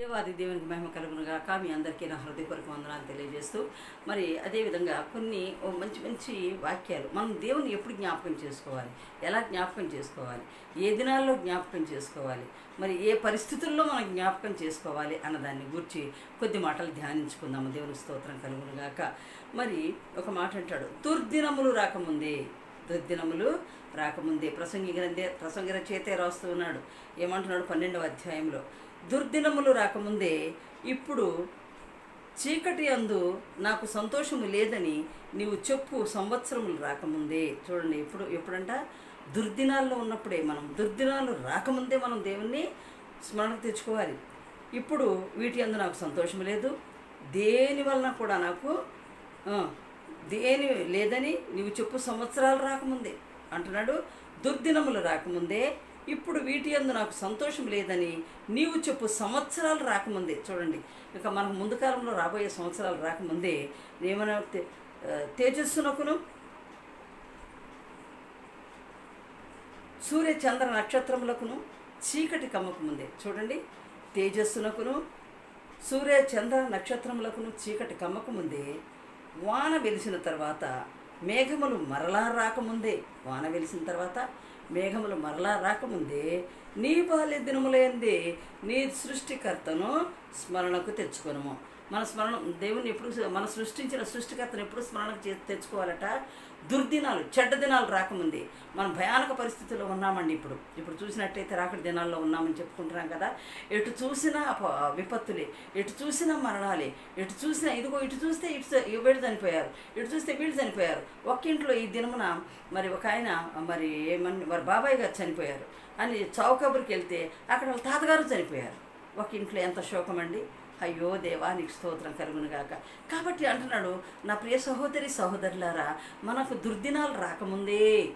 దేవాది దేవునికి మహిమ కలుగునుగాక మీ అందరికీ నా హృదయపూర్వక వందనాలు తెలియజేస్తూ మరి అదేవిధంగా కొన్ని ఓ మంచి మంచి వాక్యాలు మనం దేవుని ఎప్పుడు జ్ఞాపకం చేసుకోవాలి? ఎలా జ్ఞాపకం చేసుకోవాలి? ఏ దినాల్లో జ్ఞాపకం చేసుకోవాలి? మరి ఏ పరిస్థితుల్లో మనం జ్ఞాపకం చేసుకోవాలి అన్నదాన్ని గురించి కొద్ది మాటలు ధ్యానించుకుందాము. దేవుని స్తోత్రం కలుగునుగాక మరి ఒక మాట అంటాడు దుర్దినములు రాకముందే దుర్దినములు రాకముందే. ప్రసంగి గ్రంథే ప్రసంగి చేతే రాస్తూ ఉన్నాడు. ఏమంటున్నాడు పన్నెండవ అధ్యాయంలో? దుర్దినములు రాకముందే ఇప్పుడు చీకటి అందు నాకు సంతోషము లేదని నీవు చెప్పు సంవత్సరములు రాకముందే. చూడండి ఎప్పుడు ఎప్పుడంట? దుర్దినాల్లో ఉన్నప్పుడే మనం దుర్దినాలు రాకముందే మనం దేవుణ్ణి స్మరణకు తెచ్చుకోవాలి. ఇప్పుడు వీటి అందు నాకు సంతోషం లేదు. దేని వలన కూడా నాకు దేని లేదని నీవు చెప్పు సంవత్సరాలు రాకముందే. అంటున్నాడు దుర్దినములు రాకముందే. ఇప్పుడు వీటి అందు నాకు సంతోషం లేదని నీవు చెప్పు సంవత్సరాలు రాకముందే. చూడండి ఇక మనకు ముందు కాలంలో రాబోయే సంవత్సరాలు రాకముందే ఏమైనా తేజస్సునకును సూర్య చంద్ర నక్షత్రములకును చీకటి కమ్మకముందే. చూడండి తేజస్సునకును సూర్య చంద్ర నక్షత్రములకును చీకటి కమ్మకముందే. వాన వెలిసిన తర్వాత మేఘములు మరలా రాకముందే వాన వెలిసిన తర్వాత మేఘములు మరలా రాకముందే నీ బాల్య దినములందే నీ సృష్టికర్తను స్మరణకు తెచ్చుకొనము. మన స్మరణ దేవుని ఎప్పుడు మన సృష్టించిన సృష్టికర్తను ఎప్పుడు స్మరణకు చే- తెచ్చుకోవాలట? దుర్దినాలు చెడ్డ దినాలు రాకముందే. మనం భయానక పరిస్థితుల్లో ఉన్నామండి ఇప్పుడు. ఇప్పుడు చూసినట్టయితే రాకటి దినాల్లో ఉన్నామని చెప్పుకుంటున్నాం కదా. ఎటు చూసినా విపత్తులే. ఎటు చూసినా మరణాలే. ఎటు చూసినా ఇదిగో ఇటు చూస్తే ఇటు వీళ్ళు చనిపోయారు. ఇటు చూస్తే వీళ్ళు చనిపోయారు. ఒక్క ఇంట్లో ఈ దినమున మరి ఒక ఆయన మరి ఏమని వారి బాబాయ్ గారు చనిపోయారు. అని చౌకబురికి వెళ్తే అక్కడ వాళ్ళ తాతగారు చనిపోయారు. ఒక ఇంట్లో ఎంత శోకం అండి అయ్యో దేవా నీకు స్తోత్రం కలుగునుగాక కాబట్టి అంటున్నాడు నా ప్రియ సహోదరి సహోదరులారా మనకు దుర్దినాలు రాకముందే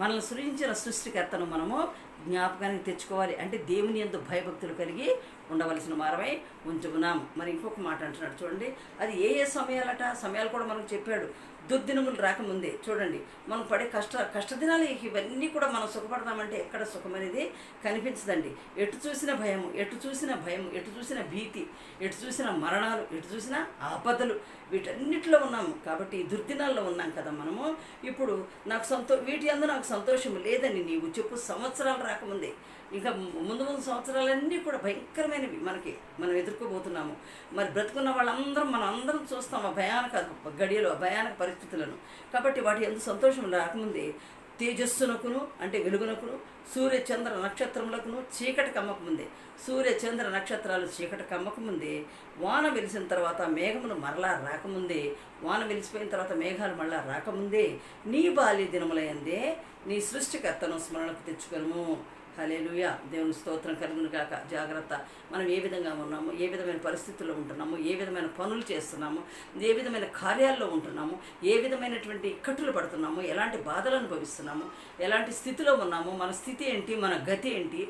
మనల్ని సృజించిన సృష్టికర్తను మనము జ్ఞాపకానికి తెచ్చుకోవాలి. అంటే దేవుని ఎందు భయభక్తులు కలిగి ఉండవలసిన మారమై ఉంచుకున్నాం. మరి ఇంకొక మాట అంటున్నాడు చూడండి. అది ఏ ఏ సమయాలట? సమయాలు కూడా మనకు చెప్పాడు. దుర్దినములు రాకముందే. చూడండి మనం పడే కష్ట కష్టదినాలు ఇవన్నీ కూడా మనం సుఖపడతామంటే ఎక్కడ సుఖం అనేది కనిపించదండి. ఎటు చూసిన భయం ఎటు చూసిన భయం ఎటు చూసిన భీతి ఎటు చూసిన మరణాలు ఎటు చూసిన ఆపదలు వీటన్నిటిలో ఉన్నాము. కాబట్టి దుర్దినాల్లో ఉన్నాం కదా మనము. ఇప్పుడు నాకు సంతో వీటి అందు నాకు సంతోషం లేదని నీవు చెప్పు సంవత్సరాలు రాకముందే. ఇంకా ముందు ముందు సంవత్సరాలన్నీ కూడా భయంకరమైనవి మనకి మనం ఎదుర్కోబోతున్నాము. మరి బ్రతుకున్న వాళ్ళందరం మనం అందరం చూస్తాం ఆ భయానక గడియలో ఆ భయానక పరిస్థితులను. కాబట్టి వాటి ఎంత సంతోషం రాకముందే తేజస్సునకును అంటే వెలుగునకును సూర్య చంద్ర నక్షత్రములకును చీకటి కమ్మకముందే. సూర్య చంద్ర నక్షత్రాలు చీకటి కమ్మకముందే. వాన వెలిసిన తర్వాత మేఘములు మరలా రాకముందే. వాన వెలిసిపోయిన తర్వాత మేఘాలు మరలా రాకముందే. నీ బాల్య దినములయందే నీ సృష్టికర్తను స్మరణకు తెచ్చుకొనుము. హలేలుయ దేవుని స్తోత్రం కలుగును కాక జాగ్రత్త. మనం ఏ విధంగా ఉన్నాము? ఏ విధమైన పరిస్థితుల్లో ఉంటున్నాము? ఏ విధమైన పనులు చేస్తున్నాము? ఏ విధమైన కార్యాల్లో ఉంటున్నాము? ఏ విధమైనటువంటి ఇక్కట్లు పడుతున్నాము? ఎలాంటి బాధలు అనుభవిస్తున్నాము? ఎలాంటి స్థితిలో ఉన్నాము? మన స్థితి ఏంటి? మన గతి ఏంటి?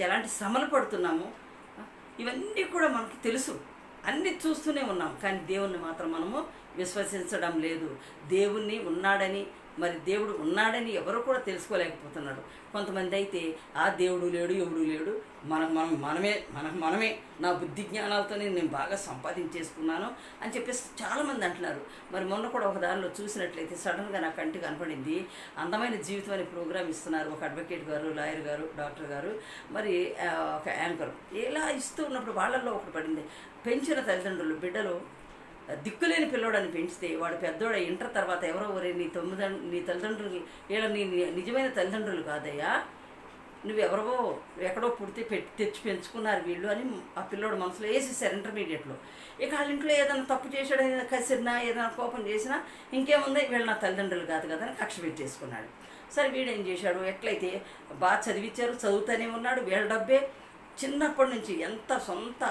ఎలాంటి శ్రమలు పడుతున్నాము? ఇవన్నీ కూడా మనకి తెలుసు. అన్ని చూస్తూనే ఉన్నాం. కానీ దేవుణ్ణి మాత్రం మనము విశ్వసించడం లేదు. దేవుణ్ణి ఉన్నాడని మరి దేవుడు ఉన్నాడని ఎవరు కూడా తెలుసుకోలేకపోతున్నాడు కొంతమంది అయితే ఆ దేవుడు లేడు ఎవడు లేడు. మనం మనం మనమే మనం మనమే. నా బుద్ధి జ్ఞానాలతోనే నేను బాగా సంపాదించేసుకున్నాను అని చెప్పేసి చాలామంది అంటున్నారు. మరి మొన్న కూడా ఒక దానిలో చూసినట్లయితే సడన్గా నా కంటి కనపడింది. అందమైన జీవితం అనే ప్రోగ్రామ్ ఇస్తున్నారు ఒక అడ్వకేట్ గారు లాయర్ గారు డాక్టర్ గారు. మరి ఒక యాంకర్. ఇలా ఇస్తూ ఉన్నప్పుడు వాళ్ళల్లో ఒకటి పడింది. పెంచిన తల్లిదండ్రులు బిడ్డలు దిక్కులేని పిల్లోడని పెంచితే వాడు పెద్దోడ ఇంటర్ తర్వాత ఎవరో ఒరే నీ తొమ్మిది నీ తల్లిదండ్రులు వీళ్ళ నీ నిజమైన తల్లిదండ్రులు కాదయ్యా. నువ్వు ఎవరో ఎక్కడో పుడితే పెట్టి తెచ్చి పెంచుకున్నారు వీళ్ళు అని ఆ పిల్లోడు మనసులో వేసేసారు ఇంటర్మీడియట్లో ఇక వాళ్ళ ఇంట్లో ఏదైనా తప్పు చేసాడు ఏదైనా కసిరినా ఏదైనా కోపం చేసినా ఇంకేముంది? వీళ్ళు నా తల్లిదండ్రులు కాదు కదా అని కక్ష పెట్టేసుకున్నాడు. సరే వీడేం చేశాడు? ఎట్లయితే బాగా చదివించారు చదువుతూనే ఉన్నాడు వీళ్ళ డబ్బే చిన్నప్పటి నుంచి ఎంత సొంత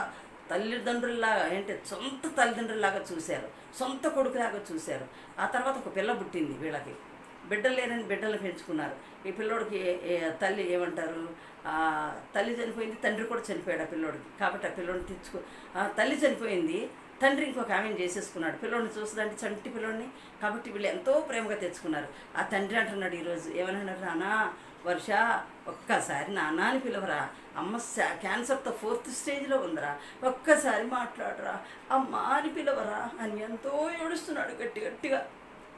తల్లిదండ్రుల్లాగా ఏంటి? సొంత తల్లిదండ్రుల్లాగా చూశారు. సొంత కొడుకులాగా చూశారు. ఆ తర్వాత ఒక పిల్ల పుట్టింది వీళ్ళకి. బిడ్డలు లేరని బిడ్డలు పెంచుకున్నారు. ఈ పిల్లోడికి ఏ- తల్లి ఏమంటారు? తల్లి చనిపోయింది తండ్రి కూడా చనిపోయాడు ఆ పిల్లోడికి. కాబట్టి ఆ పిల్లోడిని తెచ్చుకో ఆ, తల్లి చనిపోయింది తండ్రి ఇంకొక ఆమెను చేసేసుకున్నాడు. పిల్లోడిని చూస్తుందంటే చంటి పిల్లోడిని. కాబట్టి వీళ్ళు ఎంతో ప్రేమగా తెచ్చుకున్నారు. ఆ తండ్రి అంటున్నాడు ఈరోజు ఏమన్నాడు నానా వర్ష ఒక్కసారి నాన్న అని పిలవరా. అమ్మ క్యాన్సర్తో ఫోర్త్ స్టేజ్లో ఉందిరా. ఒక్కసారి మాట్లాడరా. అమ్మ అని పిలవరా. అని ఎంతో ఏడుస్తున్నాడు గట్టి గట్టిగా.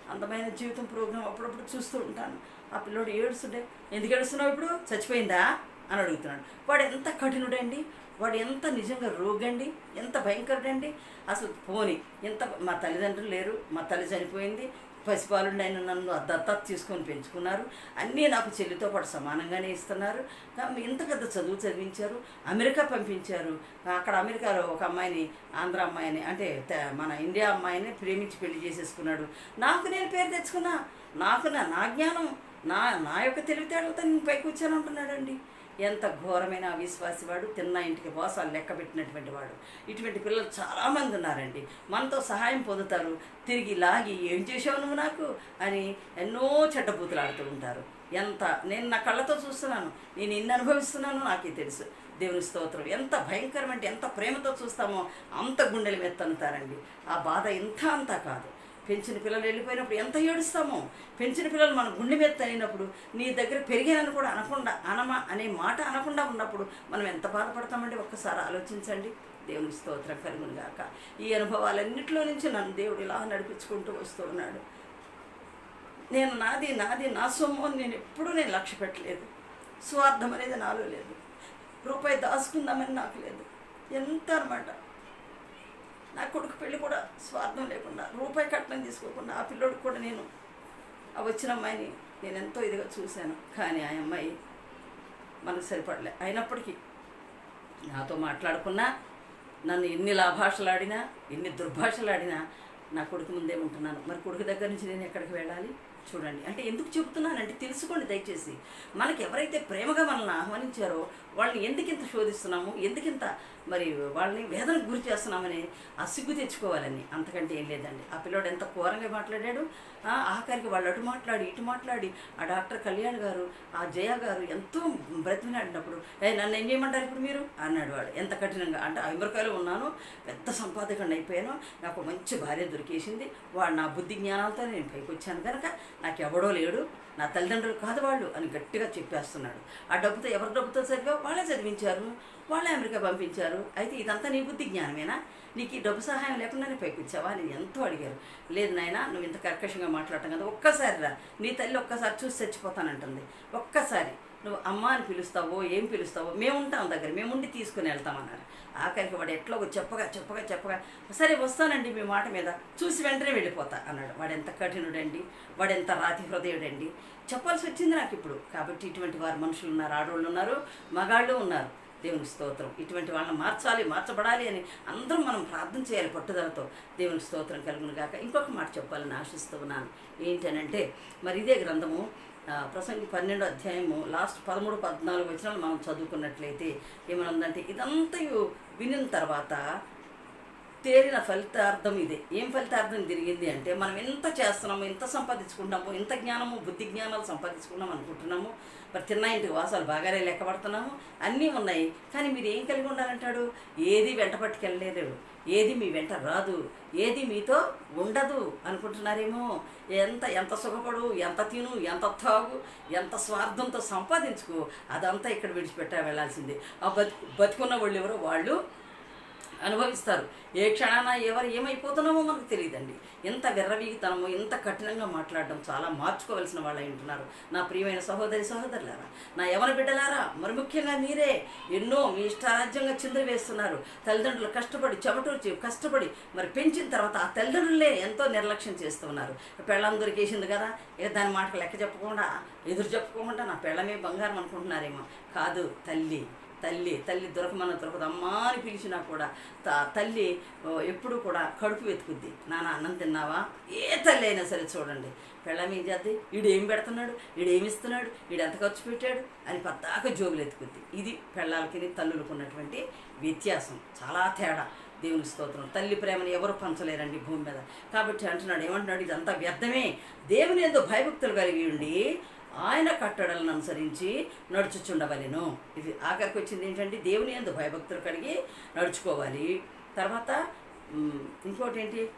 అందమైన జీవితం ప్రోగ్రాం అప్పుడప్పుడు చూస్తూ ఉంటాను. ఆ పిల్లోడు ఏడుస్తుండే ఎందుకు ఏడుస్తున్నావు ఇప్పుడు? చచ్చిపోయిందా? అని అడుగుతున్నాడు. వాడు ఎంత కఠినుడండి? వాడు ఎంత నిజంగా రోగండి? ఎంత భయంకరుడండి? అసలు పోని ఎంత మా తల్లిదండ్రులు లేరు మా తల్లి చనిపోయింది పసిపాలుండి ఆయన నన్ను దత్తత తీసుకొని పెంచుకున్నారు. అన్నీ నాకు చెల్లితో పాటు సమానంగానే ఇస్తున్నారు. ఇంత పెద్ద చదువు చదివించారు. అమెరికా పంపించారు. అక్కడ అమెరికాలో ఒక అమ్మాయిని ఆంధ్ర అమ్మాయిని అంటే మన ఇండియా అమ్మాయిని ప్రేమించి పెళ్ళి చేసేసుకున్నాడు. నాకు నేను పేరు తెచ్చుకున్నా. నాకు నా నా జ్ఞానం నా నా యొక్క తెలివితేటలతో నేను పైకి వచ్చాను అంటున్నాడండి. ఎంత ఘోరమైన అవిశ్వాసి వాడు తిన్న ఇంటికి మోసాలు లెక్క పెట్టినటువంటి వాడు. ఇటువంటి పిల్లలు చాలామంది ఉన్నారండి. మనతో సహాయం పొందుతారు. తిరిగి లాగి ఏం చేసావు నువ్వు నాకు? అని ఎన్నో చెడ్డబూతులు ఆడుతూ ఉంటారు. ఎంత నేను నా కళ్ళతో చూస్తున్నాను. నేను ఇన్ని అనుభవిస్తున్నాను నాకే తెలుసు. దేవుని స్తోత్రం. ఎంత భయంకరం అంటే ఎంత ప్రేమతో చూస్తామో అంత గుండెలు మెత్తనుతారండి ఆ బాధ ఇంత అంతా కాదు. పెంచిన పిల్లలు వెళ్ళిపోయినప్పుడు ఎంత ఏడుస్తామో. పెంచిన పిల్లలు మన గుండె మీద తగినప్పుడు నీ దగ్గర పెరిగానని కూడా అనకుండా అనమా అనే మాట అనకుండా ఉన్నప్పుడు మనం ఎంత బాధపడతామండి? ఒక్కసారి ఆలోచించండి. దేవుని స్తోత్రం కలుగును గాక. ఈ అనుభవాలన్నింటిలో నుంచి నన్ను దేవుడు ఇలా నడిపించుకుంటూ వస్తూ ఉన్నాడు. నేను నాది నాది నా సొమ్ము అని నేను ఎప్పుడూ నేను లక్ష్య పెట్టలేదు. స్వార్థం అనేది నాలో లేదు. రూపాయి దాచుకుందామని నాకు లేదు. ఎంత అనమాట నా కొడుకు పెళ్ళి కూడా స్వార్థం లేకుండా రూపాయి కట్నం తీసుకోకుండా ఆ పిల్లోడికి కూడా నేను ఆ వచ్చిన అమ్మాయిని నేను ఎంతో ఇదిగా చూశాను. కానీ ఆ అమ్మాయి మనకు సరిపడలే. అయినప్పటికీ నాతో మాట్లాడుకున్నా నన్ను ఎన్ని లాభాషలు ఆడినా ఎన్ని దుర్భాషలు ఆడినా నా కొడుకు ముందే ఉంటున్నాను మరి కొడుకు దగ్గర నుంచి నేను ఎక్కడికి వెళ్ళాలి? చూడండి. అంటే ఎందుకు చెబుతున్నానంటే తెలుసుకోండి దయచేసి. మనకి ఎవరైతే ప్రేమగా మనల్ని ఆహ్వానించారో వాళ్ళని ఎందుకు ఇంత శోధిస్తున్నాము? ఎందుకింత మరి వాళ్ళని వేదనకు గురి చేస్తున్నామని ఆ సిగ్గు తెచ్చుకోవాలని. అంతకంటే ఏం లేదండి. ఆ పిల్లోడు ఎంత ఘోరంగా మాట్లాడాడు? ఆఖరికి వాళ్ళు అటు మాట్లాడి ఇటు మాట్లాడి ఆ డాక్టర్ కళ్యాణ్ గారు ఆ జయ గారు ఎంతో బ్రతిమినాడినప్పుడు ఏ నన్ను ఏం చేయమంటారు ఇప్పుడు మీరు? అన్నాడు వాడు. ఎంత కఠినంగా. అంటే అమెరికాలో ఉన్నాను పెద్ద సంపాదకుడిని అయిపోయాను నాకు మంచి భార్య దొరికేసింది వాడు నా బుద్ధి జ్ఞానాలతో నేను పైకి వచ్చాను కనుక నాకు ఎవడో లేడు నా తల్లిదండ్రులు కాదు వాళ్ళు అని గట్టిగా చెప్పేస్తున్నాడు. ఆ డబ్బుతో ఎవరి డబ్బుతో చదివా వాళ్ళే చదివించారు వాళ్ళే అమెరికా పంపించారు. అయితే ఇదంతా నీ బుద్ధి జ్ఞానమేనా? నీకు ఈ డబ్బు సహాయం లేకుండానే పైకి అని ఎంతో అడిగారు. లేదు నాయన నువ్వు ఇంత కర్కశంగా మాట్లాడటం కదా ఒక్కసారి రా. నీ తల్లి ఒక్కసారి చూసి చచ్చిపోతానంటుంది. ఒక్కసారి. నువ్వు అమ్మ అని పిలుస్తావో ఏం పిలుస్తావో మేము ఉంటాం దగ్గర మేము ఉండి తీసుకుని వెళ్తామన్నారు. ఆఖరికి వాడు ఎట్లా చెప్పగా చెప్పగా చెప్పగా సరే వస్తానండి మీ మాట మీద చూసి వెంటనే వెళ్ళిపోతా అన్నాడు. వాడు ఎంత కఠినుడండి వాడు ఎంత రాతి హృదయుడండి. చెప్పాల్సి వచ్చింది నాకు ఇప్పుడు. కాబట్టి ఇటువంటి వారు మనుషులు ఉన్నారు ఆడవాళ్ళు ఉన్నారు మగాళ్ళు ఉన్నారు. దేవుని స్తోత్రం. ఇటువంటి వాళ్ళని మార్చాలి మార్చబడాలి అని అందరం మనం ప్రార్థన చేయాలి పట్టుదలతో. దేవుని స్తోత్రం కలుగును గాక. ఇంకొక మాట చెప్పాలని ఆశిస్తూ ఉన్నాను. ఏంటనంటే మరి ఇదే గ్రంథము ప్రసంగి పన్నెండు అధ్యాయము లాస్ట్ పదమూడు పద్నాలుగు వచనాలు మనం చదువుకున్నట్లయితే ఏమనుందంటే ఇదంతయు వినిన తర్వాత తేలిన ఫలితార్థం ఇదే. ఏం ఫలితార్థం జరిగింది అంటే మనం ఎంత చేస్తున్నాము ఎంత సంపాదించుకుంటాము ఎంత జ్ఞానము బుద్ధి జ్ఞానాలు సంపాదించుకున్నాం అనుకుంటున్నాము మరి తిన్న ఇంటికి వాసాలు బాగానే లెక్కబడుతున్నాము అన్నీ ఉన్నాయి. కానీ మీరు ఏం కలిగి ఉండాలంటాడు? ఏది వెంట పట్టుకెళ్ళలేదు. ఏది మీ వెంట రాదు. ఏది మీతో ఉండదు అనుకుంటున్నారేమో. ఎంత ఎంత సుఖపడు ఎంత తిను ఎంత తాగు ఎంత స్వార్థంతో సంపాదించుకో అదంతా ఇక్కడ విడిచిపెట్టా వెళ్ళాల్సిందే. ఆ బతి బతుకున్న వాళ్ళు ఎవరో వాళ్ళు అనుభవిస్తారు. ఏ క్షణాన ఎవరు ఏమైపోతున్నామో మనకు తెలియదండి. ఎంత విర్రవీగితనమో ఎంత కఠినంగా మాట్లాడడం చాలా మార్చుకోవలసిన వాళ్ళు ఉంటున్నారు. నా ప్రియమైన సహోదరి సహోదరులారా నా యవన బిడ్డలారా మరి ముఖ్యంగా మీరే ఎన్నో మీ ఇష్టారాజ్యంగా చిందర వేస్తున్నారు. తల్లిదండ్రులు కష్టపడి చెమటూర్చి కష్టపడి మరి పెంచిన తర్వాత ఆ తల్లిదండ్రులే ఎంతో నిర్లక్ష్యం చేస్తున్నారు. పెళ్ళం దొరికేసింది కదా ఇక దాని మాటకు లెక్క చెప్పకుండా ఎదురు చెప్పుకోకుండా నా పెళ్ళమే బంగారం అనుకుంటున్నారేమో. కాదు తల్లి తల్లి తల్లి దొరకమన్న దొరకదు. అని పిలిచినా కూడా త- తల్లి ఎప్పుడు కూడా కడుపు వెతుకుద్ది. నాన్న అన్నం తిన్నావా? ఏ తల్లి అయినా సరే చూడండి. పెళ్ళం ఏం చేద్ది? వీడు ఏం పెడుతున్నాడు? వీడు ఏమిస్తున్నాడు వీడు ఎంత ఖర్చు పెట్టాడు? అని పద్దాక జోగులు ఎత్తుకుద్ది. ఇది పెళ్ళాలకి తల్లులకు ఉన్నటువంటి వ్యత్యాసం. చాలా తేడా. దేవుని స్తోత్రం. తల్లి ప్రేమను ఎవరు పంచలేరండి భూమి మీద. కాబట్టి అంటున్నాడు ఏమంటున్నాడు? ఇదంతా వ్యర్థమే. దేవుని ఏదో భయభక్తులు కలిగి ఉండి ఆయన కట్టడలను అనుసరించి నడుచుచుండవలెను. ఇది ఆఖరికి వచ్చింది ఏంటంటే దేవుని ఎందు భయభక్తులు కలిగి నడుచుకోవాలి. తర్వాత ఇంకోటి ఏంటి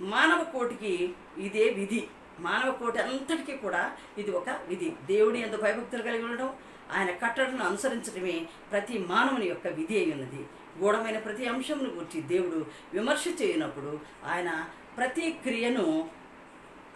మానవ కోటికి ఇదే విధి. మానవ కోటి అంతటికీ కూడా ఇది ఒక విధి. దేవుని ఎందు భయభక్తులు కలిగి ఉండడం ఆయన కట్టడను అనుసరించడమే ప్రతి మానవుని యొక్క విధి అయి ఉన్నది. గూఢమైన ప్రతి అంశంను గురించి దేవుడు విమర్శ చేయనప్పుడు ఆయన ప్రతి క్రియను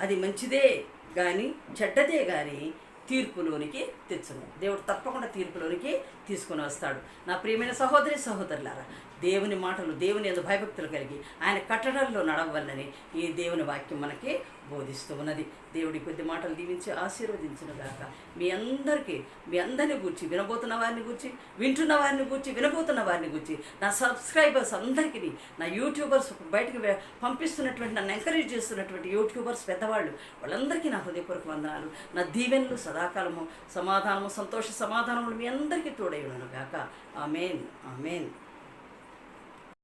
అది మంచిదే కానీ చెడ్డదే కానీ తీర్పులోనికి తెచ్చును దేవుడు తప్పకుండా తీర్పులోనికి తీసుకుని వస్తాడు. నా ప్రియమైన సహోదరి సహోదరులారా దేవుని మాటలు దేవుని ఎందు భయభక్తులు కలిగి ఆయన కట్టడల్లో నడవవల్లని ఈ దేవుని వాక్యం మనకి బోధిస్తూ ఉన్నది. దేవుడి కొద్ది మాటలు దీవించి ఆశీర్వదించిన గాక మీ అందరికీ మీ అందరిని గూర్చి వినబోతున్న వారిని గూర్చి వింటున్న వారిని గూర్చి వినబోతున్న వారిని గూర్చి నా సబ్స్క్రైబర్స్ అందరికీ నా యూట్యూబర్స్ బయటకు పంపిస్తున్నటువంటి నన్ను ఎంకరేజ్ చేస్తున్నటువంటి యూట్యూబర్స్ పెద్దవాళ్ళు వాళ్ళందరికీ నా హృదయపూర్వక వందనాలు. నా దీవెనలు సదాకాలము సమాధానము సంతోష సమాధానములు మీ అందరికీ తోడైనను గాక ఆమెన్ ఆమెన్.